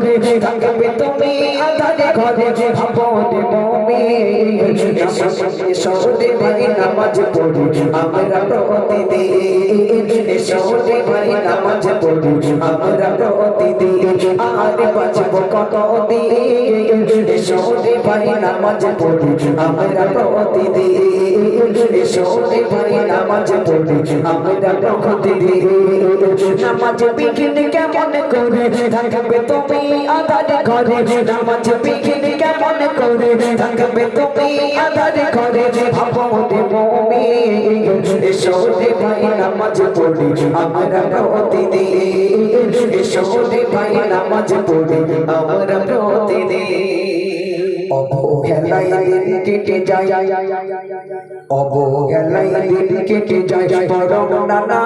করে থাকবে তুমি আধারে ঘরে আপনে মমি সৌদে ভাই নামাজ পড়ি আমরা প্রতিদিন সৌদে ভাই নামাজ পড়ি আমরা প্রতিদিন আর বাঁচব কত দিন সৌদে ভাই নামাজ পড়ি আমরা প্রতিদিন সৌদে ভাই নামাজ পড়ি আমরা প্রতিদিন নামাজ বিঘিন কেমন করে থাকবে তুমি আধারে ঘরে নামাজ বিঘিন কেমন করে থাকবে তুমি আধারে ঘরে ভাবতে মমি এসোতে ভাই নামাজ পড়ি আমরা প্রতিদিন এসোতে ভাই নামাজ পড়ি আমরা প্রতিদিন অবহেলায় দিন কেটে যায় অবহেলায় দিন কেটে যায় বরং নানা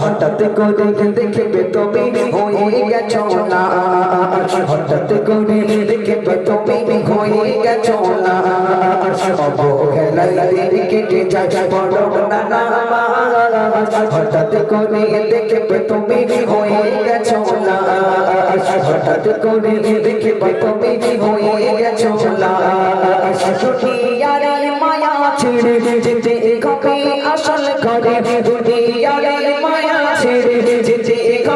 হঠাৎ করে দেখবে তুমি হয়ে গেছো না হঠাৎ করে দেখবে তুমি হয়ে গেছো না অবহেলায় দিন কেটে যায় বরং নানা হঠাৎ করে দেখবে তুমি হয়ে গেছো না হঠাৎ করে দেখবে তুমি হয়ে গেছো না দুনিয়ার মায়া ছেড়ে যেতে কবে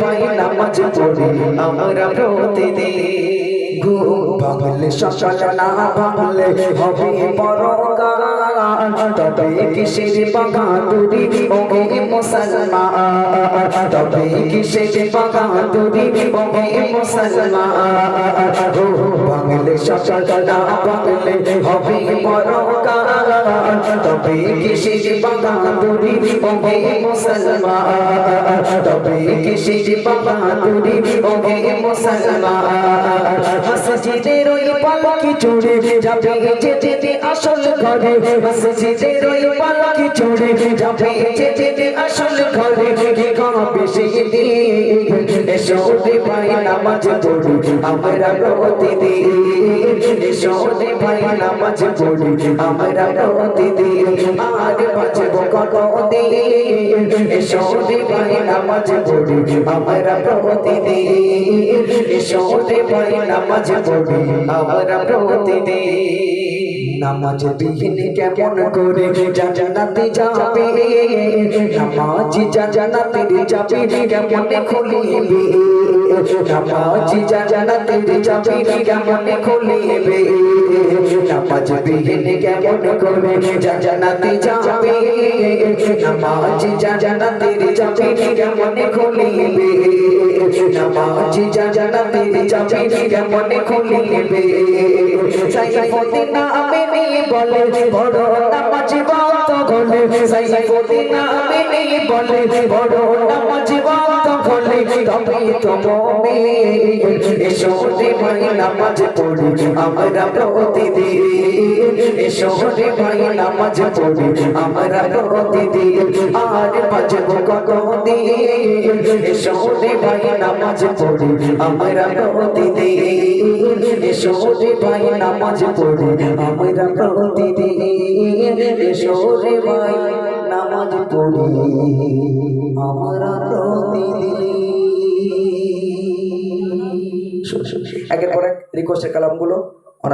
ভাই নামাজ পড়ি, আমরা প্রতিদিন ঘুম ভাঙলে সকাল না ভাঙলে হবে পরকাল। তবে কিসের বাগাতুরি ওগে মুসলমান? তবে কিসের বাগাতুরি ওগে মুসলমান? ভাঙলে সকাল না ভাঙলে হবে পরকাল। তবে কিসের বাগাতুরি ওগে মুসলমান। তবে কিসের বাগাতুরি ওগে মুসলমান। মসজিদের ওই পালকি চড়ে যাবে যেতে আসল ঘরে। মসজিদের ওই পালকি চড়ে যাবে যেতে আসল ঘরে। কি সেদিন এসো দে ভাই নামাজ পড়ি আমরা প্রতিদিন এসো দে ভাই নামাজ পড়ি আমরা প্রতিদিন আর বাঁচব কতদিন? দিন এসো দে ভাই নামাজ পড়ি আমরা প্রতিদিন দে ভাই নামাজ পড়ি। আমরা প্রতিদিন নামাজ বিহীন কেমন করে জানাতে যাবে? নামাজ জানাতে যাবে কেমন খুলিবে? নামাজ জানাতে যাবে কেমন খুলিবে? নামাজ বিহীন কেমন করে জানাতে যাবে নামাজ জানাতে যাবে কেমন খুলিবে নামাজ জানাতে যাবে কেমন খুলিবে সাইফুদ্দিন নামে নেই বলে বড় নামাজ বন্ধ গলে সাইফুদ্দিন নামে নেই বলে, বড় নামাজ বন্ধ গলে তবে তো মমি এসো রে ভাই নামাজ পড়ি, আমরা প্রতিদিন এসো রে ভাই নামাজ পড়ি, আমরা প্রতিদিন আর বাজব কত এসো রে ভাই নামাজ পড়ি, আমরা প্রতিদিন এসো রে ভাই নামাজ পড়ি, আমরা প্রতিদিন এসো আমরা প্রতিদিন একের পর এক রিকোয়েস্টের কালামগুলো।